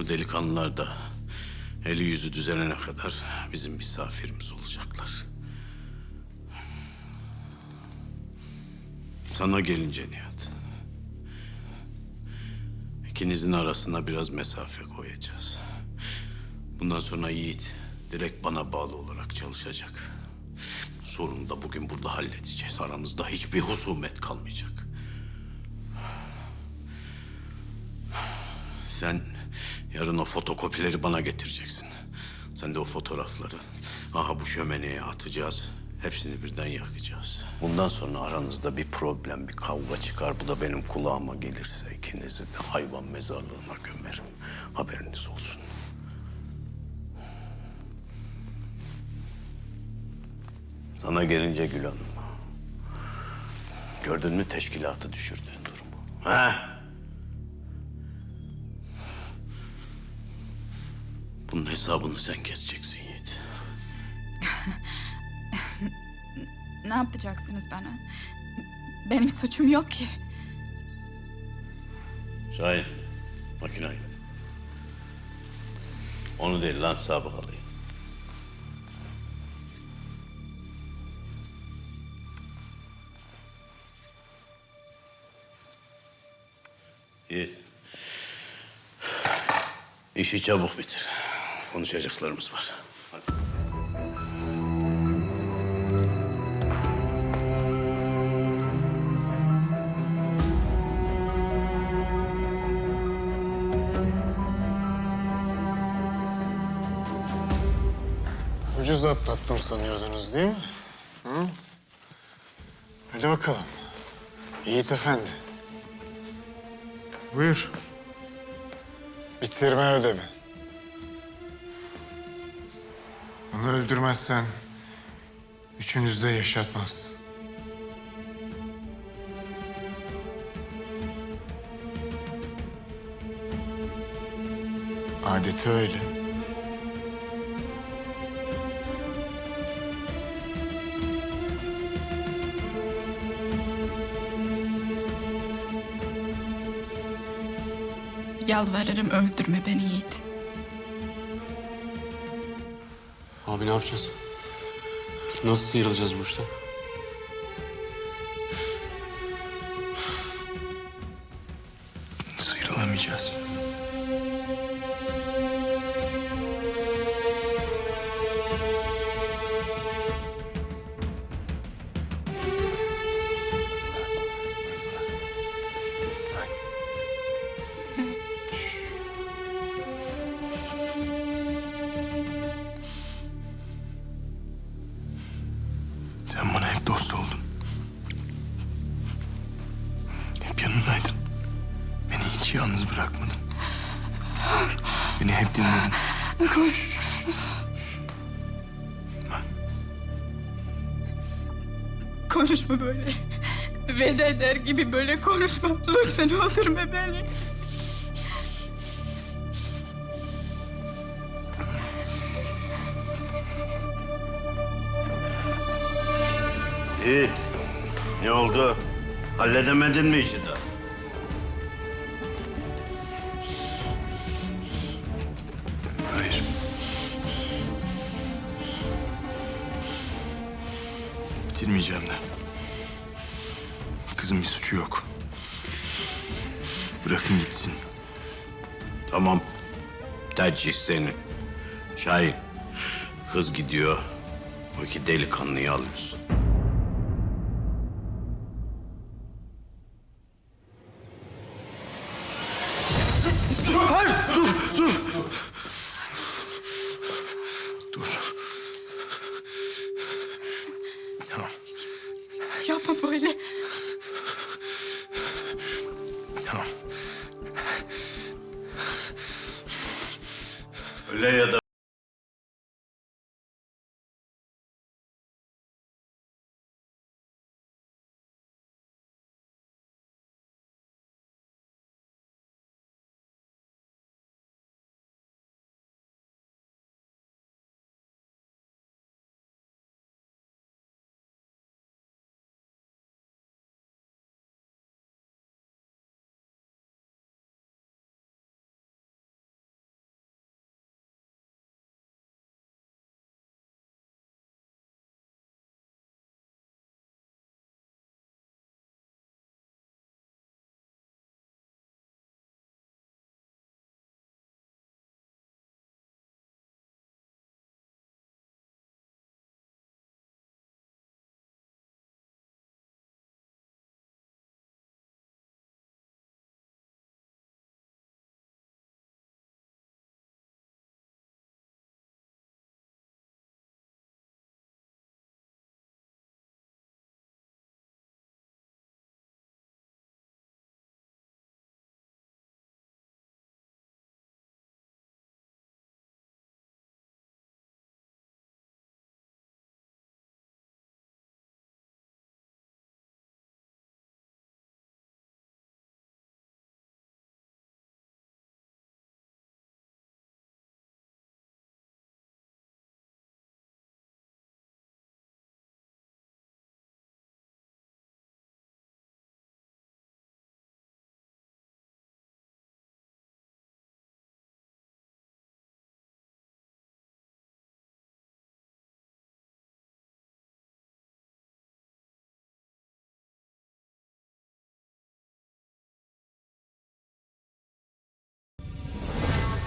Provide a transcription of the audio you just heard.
Bu delikanlılar da eli yüzü düzenene kadar bizim misafirimiz olacaklar. Sana gelince Nihat. İkinizin arasına biraz mesafe koyacağız. Bundan sonra Yiğit direkt bana bağlı olarak çalışacak. Sorunu da bugün burada halledeceğiz. Aranızda hiçbir husumet kalmayacak. Sen yarın o fotokopileri bana getireceksin. Sen de o fotoğrafları aha bu şömeneye atacağız. Hepsini birden yakacağız. Bundan sonra aranızda bir problem, bir kavga çıkar. Bu da benim kulağıma gelirse ikinizi de hayvan mezarlığına gömerim. Haberiniz olsun. Sana gelince Gül Hanım. Gördün mü teşkilatı düşürdüğün durumu? Ha? Bunun hesabını sen keseceksin Yiğit. Ne yapacaksınız bana? Benim suçum yok ki. Şahin, makinayı. Onu değil lan sabıkalıyı. Yiğit. İşi çabuk bitir. Konuşacaklarımız var. Ucuz atlattım sanıyordunuz değil mi? Hı? Hadi bakalım. Yiğit Efendi. Buyur. Bitirme ödevi. Onu öldürmezsen üçünüz de yaşatmaz. Adeti öyle. Yalvarırım öldürme beni Yiğit. Abi ne yapacağız? Nasıl sıyrılacağız bu işten? Sıyrılamayacağız. Hiç yalnız bırakmadın. Beni hep dinledin. Bak, Konuşma böyle. Veda eder gibi böyle konuşma. Lütfen öldürme beni. Yiğit, ne oldu? Halledemedin mi işi daha? Bitirmeyeceğim de. Kızın bir suçu yok. Bırakın gitsin. Tamam. Tercih senin. Şahin. Kız gidiyor. O iki delikanlıyı alıyorsun. Öyle ya da